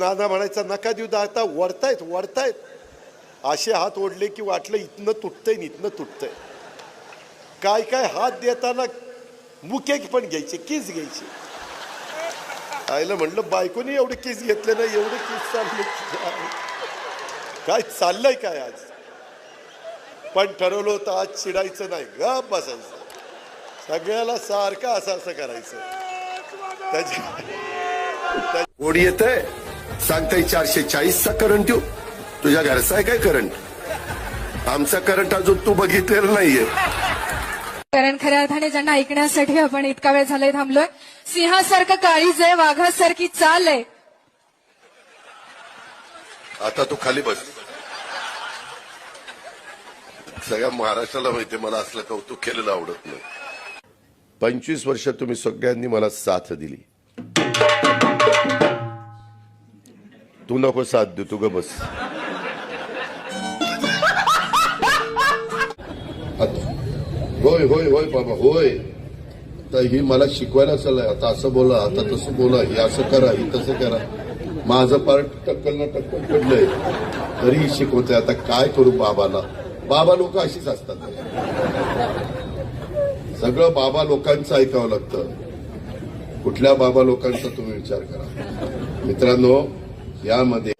नाना म्हणायचा नका देऊ दा आता वरतायत वरतायत. असे हात ओढले की वाटलं इथनं तुटतंय इथनं तुटतंय. काय काय हात देताना मुके पण घ्यायचे किस घ्यायचे. आईला म्हणलं बायकोनी एवढे किस घेतले ना एवढे किस चालले काय चाललंय काय आज? पण ठरवलं होतं आज चिडायचं नाही गप बसायचं. सगळ्याला सारखं असं असं करायचं त्याच्या कोण येत आहे सांगताय चारशे चाळीसचा करंट येऊ. तुझ्या घरचा आहे काय करंट आमचा करंट अजून तू बघितलेला नाहीये. कारण खऱ्या अर्थाने ज्यांना ऐकण्यासाठी आपण इतका वेळ झालाय थांबलोय. सिंहासारखं काळीज आहे वाघासारखी चाल आहे. आता तू खाली बस. सगळ्या महाराष्ट्राला माहितीये मला असलं कौतुक केलेलं आवडत नाही. पंचवीस वर्ष तुम्ही सगळ्यांनी मला साथ दिली. तू नको साथ देऊ तू ग बस होय होय होय बाबा होय तर ही मला शिकवायला चाललंय आता असं बोला आता तसं बोला हे असं करा हे तसं करा माझं पार्ट टक्कल ना टक्कल पडलंय तरीही शिकवते आता काय करू बाबाला बाबा लोक अशीच असतात सगळं बाबा लोकांचं ऐकावं लागतं कुठल्या बाबा लोकांचा तुम्ही विचार करा मित्रांनो यामध्ये